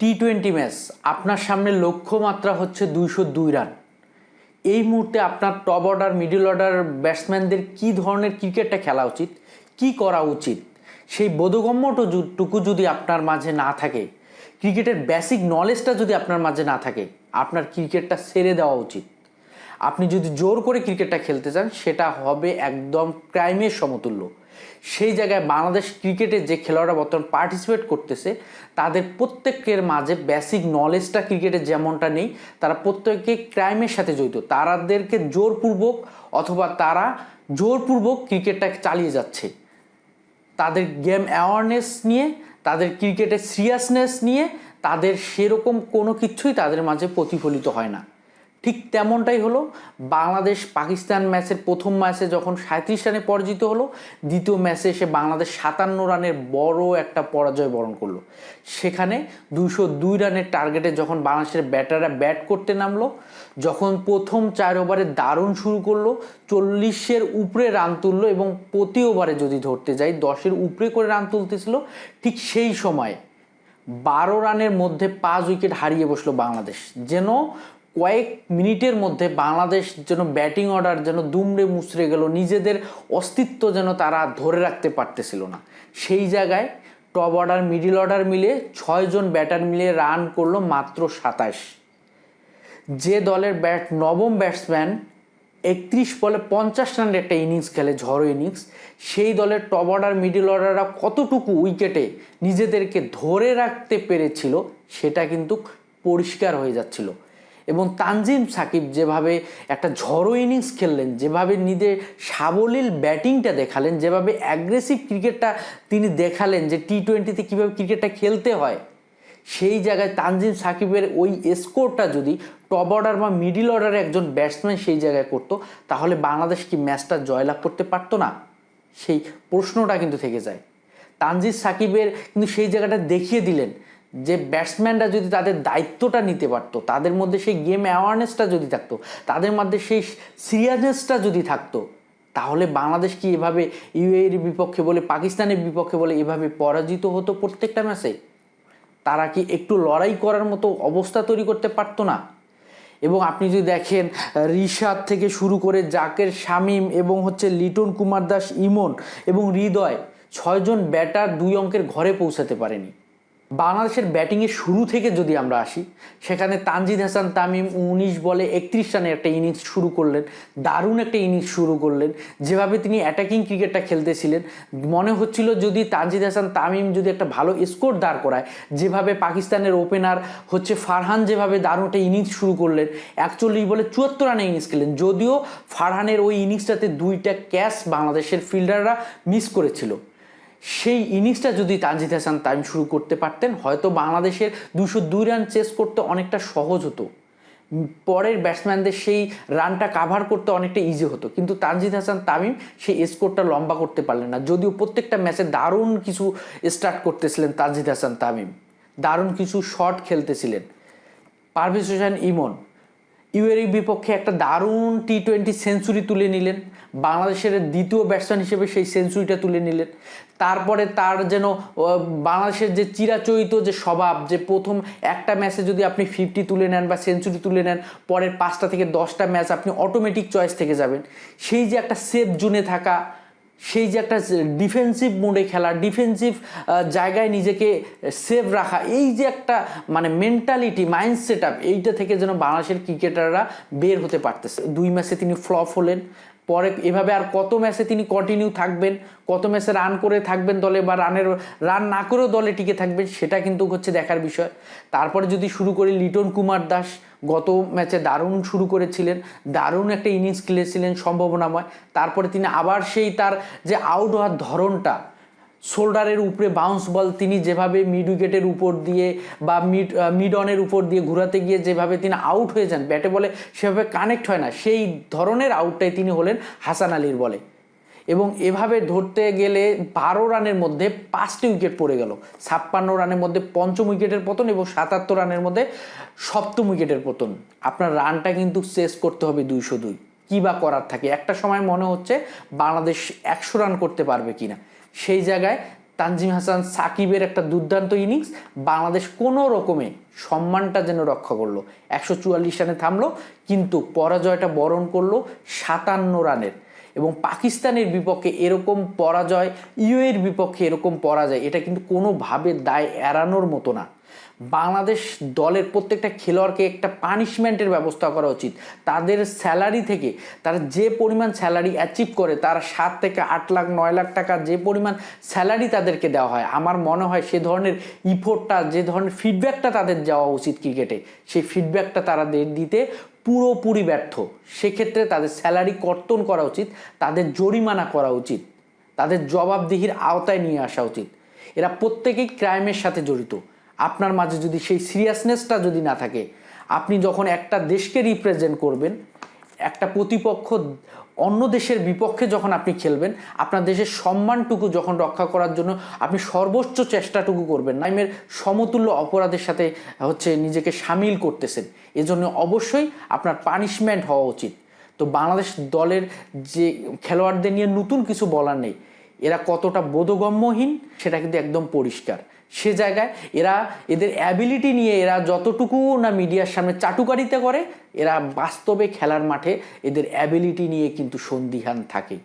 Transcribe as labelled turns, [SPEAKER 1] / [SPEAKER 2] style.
[SPEAKER 1] T twenty match আপনার সামনে লক্ষ্যমাত্রা হচ্ছে দুইশো দুই রান এই মুহূর্তে আপনার টপ অর্ডার মিডল অর্ডার ব্যাটসম্যানদের কী ধরনের ক্রিকেটটা খেলা উচিত, কি করা উচিত, সেই বোধগম্যটুকু যদি আপনার মাঝে না থাকে ক্রিকেটের বেসিক নলেজটা যদি আপনার মাঝে না থাকে, আপনার ক্রিকেটটা সেরে দেওয়া উচিত। আপনি যদি জোর করে ক্রিকেটটা খেলতে চান, সেটা হবে একদম ক্রাইমের সমতুল্য। সেই জায়গায় বাংলাদেশ ক্রিকেটে যে খেলোয়াড়রা বর্তমান পার্টিসিপেট করতেছে, তাদের প্রত্যেকের মাঝে বেসিক নলেজটা ক্রিকেটে যেমনটা নেই, তারা প্রত্যেকে ক্রাইমের সাথে জড়িত। তারাদেরকে জোরপূর্বক অথবা তারা জোরপূর্বক ক্রিকেটটা চালিয়ে যাচ্ছে। তাদের গেম অ্যাওয়ারনেস নিয়ে, তাদের ক্রিকেটের সিরিয়াসনেস নিয়ে, তাদের সেরকম কোনো কিছুই তাদের মাঝে প্রতিফলিত হয় না। ঠিক তেমনটাই হলো বাংলাদেশ পাকিস্তান ম্যাচের প্রথম ম্যাচে যখন সাঁত্রিশ রানে পরাজিত হলো, দ্বিতীয় ম্যাচে এসে বাংলাদেশ সাতান্ন রানের বড় একটা পরাজয় বরণ করল। সেখানে দুশো দুই রানের টার্গেটে যখন বাংলাদেশের ব্যাটাররা ব্যাট করতে নামলো, যখন প্রথম চার ওভারে দারুণ শুরু করল, চল্লিশের উপরে রান তুললো এবং প্রতি ওভারে যদি ধরতে যাই, দশের উপরে করে রান তুলতেছিল, ঠিক সেই সময় বারো রানের মধ্যে পাঁচ উইকেট হারিয়ে বসল বাংলাদেশ। যেন কয়েক মিনিটের মধ্যে বাংলাদেশ যেন ব্যাটিং অর্ডার যেন দুমড়ে মুচড়ে গেল, নিজেদের অস্তিত্ব যেন তারা ধরে রাখতে পারতেছিল না। সেই জায়গায় টপ অর্ডার মিডিল অর্ডার মিলে ছয়জন ব্যাটার মিলে রান করল মাত্র সাতাশ। যে দলের ব্যাট নবম ব্যাটসম্যান একত্রিশ বলে পঞ্চাশ রানের একটা ইনিংস খেলে, ঝড়ো ইনিংস সেই দলের টপ অর্ডার মিডিল অর্ডাররা কতটুকু উইকেটে নিজেদেরকে ধরে রাখতে পেরেছিল, সেটা কিন্তু পরিষ্কার হয়ে যাচ্ছিল। এবং তানজিম সাকিব যেভাবে একটা ঝড়ো ইনিংস খেললেন, যেভাবে নিজের সাবলীল ব্যাটিংটা দেখালেন, যেভাবে অ্যাগ্রেসিভ ক্রিকেটটা তিনি দেখালেন যে টি টোয়েন্টিতে কীভাবে ক্রিকেটটা খেলতে হয়, সেই জায়গায় তানজিম সাকিবের ওই স্কোরটা যদি টপ অর্ডার বা মিডিল অর্ডারে একজন ব্যাটসম্যান সেই জায়গায় করতো, তাহলে বাংলাদেশ কি ম্যাচটা জয়লাভ করতে পারতো না? সেই প্রশ্নটা কিন্তু থেকে যায়। তানজিদ সাকিবের কিন্তু সেই জায়গাটা দেখিয়ে দিলেন যে ব্যাটসম্যানরা যদি তাদের দায়িত্বটা নিতে পারতো, তাদের মধ্যে সেই গেম অ্যাওয়ারনেসটা যদি থাকতো, তাদের মধ্যে সেই সিরিয়াসনেসটা যদি থাকতো, তাহলে বাংলাদেশ কি এভাবে ইউএর বিপক্ষে বলে, পাকিস্তানের বিপক্ষে বলে এভাবে পরাজিত হতো প্রত্যেকটা ম্যাচে তারা কি একটু লড়াই করার মতো অবস্থা তৈরি করতে পারতো না? এবং আপনি যদি দেখেন, রিশাদ থেকে শুরু করে জাকের শামীম এবং হচ্ছে লিটন কুমার দাস ইমন এবং হৃদয়, ছয়জন ব্যাটার দুই অঙ্কের ঘরে পৌঁছাতে পারেনি। বাংলাদেশের ব্যাটিংয়ের শুরু থেকে যদি আমরা আসি, সেখানে তানজিদ হাসান তামিম উনিশ বলে একত্রিশ রানের একটা ইনিংস শুরু করলেন, দারুণ একটা ইনিংস শুরু করলেন, যেভাবে তিনি অ্যাটাকিং ক্রিকেটটা খেলতেছিলেন। মনে হচ্ছিল যদি তানজিদ হাসান তামিম যদি একটা ভালো স্কোর দাঁড় করায়, যেভাবে পাকিস্তানের ওপেনার হচ্ছে ফারহান যেভাবে দারুণ একটা ইনিংস শুরু করলেন, একচল্লিশ বলে চুয়াত্তর রানে ইনিংস খেলেন যদিও ফারহানের ওই ইনিংসটাতে দুইটা ক্যাচ বাংলাদেশের ফিল্ডাররা মিস করেছিল। সেই ইনিংসটা যদি তানজিদ হাসান তাইম শুরু করতে পারতেন, হয়তো বাংলাদেশের দুশো দুই রান চেস করতে অনেকটা সহজ হতো। পরের ব্যাটসম্যানদের সেই রানটা কাভার করতে অনেকটা ইজি হতো। কিন্তু তানজিদ হাসান, তামিম, সেই স্কোরটা লম্বা করতে পারলেন না। যদিও প্রত্যেকটা ম্যাচে দারুণ কিছু স্টার্ট করতেছিলেন তানজিদ হাসান, তামিম। দারুণ কিছু শট খেলতেছিলেন। পারভেজ হোসেন ইমন ইউএর বিপক্ষে একটা দারুণ টি টোয়েন্টি সেঞ্চুরি তুলে নিলেন। বাংলাদেশের দ্বিতীয় ব্যাটসম্যান হিসেবে সেই সেঞ্চুরিটা তুলে নিলেন। তারপরে তার যেন বাংলাদেশের যে চিরাচরিত যে স্বভাব, যে প্রথম একটা ম্যাচে যদি আপনি ফিফটি তুলে নেন বা সেঞ্চুরি তুলে নেন, পরের পাঁচটা থেকে দশটা ম্যাচ আপনি অটোমেটিক চয়েস থেকে যাবেন। সেই যে একটা সেফ জোনে থাকা সেই যে একটা ডিফেন্সিভ মোডে খেলা ডিফেন্সিভ জায়গায় নিজেকে সেভ রাখা, এই যে একটা মানে মেন্টালিটি মাইন্ড সেট আপ এইটা থেকে যেন বাংলাদেশের ক্রিকেটাররা বের হতে পারতেছে। দুই ম্যাচে তিনি ফ্লপ হলেন পরে এভাবে আর কত ম্যাচে তিনি কন্টিনিউ থাকবেন, কত ম্যাচে রান করে থাকবেন দলে বা রানের রান না করেও দলে টিকে থাকবেন, সেটা কিন্তু হচ্ছে দেখার বিষয়। তারপরে যদি শুরু করি লিটন কুমার দাস, গত ম্যাচে দারুণ শুরু করেছিলেন, দারুণ একটা ইনিংস খেলেছিলেন সম্ভাবনাময়। তারপরে তিনি আবার সেই তার যে আউট হওয়ার ধরনটা শোল্ডারের উপরে বাউন্স বল তিনি যেভাবে মিড উইকেটের উপর দিয়ে বা মিড মিড অনের উপর দিয়ে ঘুরাতে গিয়ে যেভাবে তিনি আউট হয়ে যান ব্যাটে বলে সেভাবে কানেক্ট হয় না। সেই ধরনের আউটটাই তিনি হলেন হাসান আলীর বলে। এবং এভাবে ধরতে গেলে বারো রানের মধ্যে পাঁচটি উইকেট পড়ে গেল। ছাপ্পান্ন রানের মধ্যে পঞ্চম উইকেটের পতন এবং সাতাত্তর রানের মধ্যে সপ্তম উইকেটের পতন। আপনার রানটা কিন্তু শেষ করতে হবে দুইশো দুই। কী বা করার থাকে? একটা সময় মনে হচ্ছে বাংলাদেশ একশো রান করতে পারবে কিনা। সেই জায়গায় তানজিম হাসান সাকিবের একটা দুর্দান্ত ইনিংস। বাংলাদেশ কোনো রকমে সম্মানটা যেন রক্ষা করল। একশো চুয়াল্লিশ রানে থামলো, কিন্তু পরাজয়টা বরণ করল সাতান্ন রানের। এবং পাকিস্তানের বিপক্ষে এরকম পরাজয়, ইউএর বিপক্ষে এরকম পরাজয়, এটা কিন্তু কোনোভাবে দায় এড়ানোর মতো না। বাংলাদেশ দলের প্রত্যেকটা খেলোয়াড়কে একটা পানিশমেন্টের ব্যবস্থা করা উচিত। তাদের স্যালারি থেকে, তারা যে পরিমাণ স্যালারি অ্যাচিভ করে, তারা সাত থেকে আট লাখ, নয় লাখ টাকা যে পরিমাণ স্যালারি তাদেরকে দেওয়া হয়। আমার মনে হয় সে ধরনের ইফোর্টটা যে ধরনের ফিডব্যাকটা তাদের দেওয়া উচিত ক্রিকেটে সেই ফিডব্যাকটা তারা দিতে পুরোপুরি ব্যর্থ। সেক্ষেত্রে তাদের স্যালারি কর্তন করা উচিত, তাদের জরিমানা করা উচিত, তাদের জবাবদিহির আওতায় নিয়ে আসা উচিত। এরা প্রত্যেকেই ক্রাইমের সাথে জড়িত। আপনার মাঝে যদি সেই সিরিয়াসনেসটা যদি না থাকে, আপনি যখন একটা দেশকে রিপ্রেজেন্ট করবেন, একটা প্রতিপক্ষ অন্য দেশের বিপক্ষে যখন আপনি খেলবেন, আপনার দেশের সম্মানটুকু যখন রক্ষা করার জন্য আপনি সর্বোচ্চ চেষ্টাটুকু করবেন নাইমের সমতুল্য অপরাধের সাথে হচ্ছে নিজেকে সামিল করতেছেন। এজন্য অবশ্যই আপনার পানিশমেন্ট হওয়া উচিত। তো বাংলাদেশ দলের যে খেলোয়াড়দের নিয়ে নতুন কিছু বলার নেই এরা কতটা বোধগম্যহীন, সেটা কিন্তু একদম পরিষ্কার। সে জায়গায় এরা এদের অ্যাবিলিটি নিয়ে এরা যতটুকু না মিডিয়ার সামনে চাটুকারিতা করে, এরা বাস্তবে খেলার মাঠে এদের অ্যাবিলিটি নিয়ে কিন্তু সন্দিহান থাকে।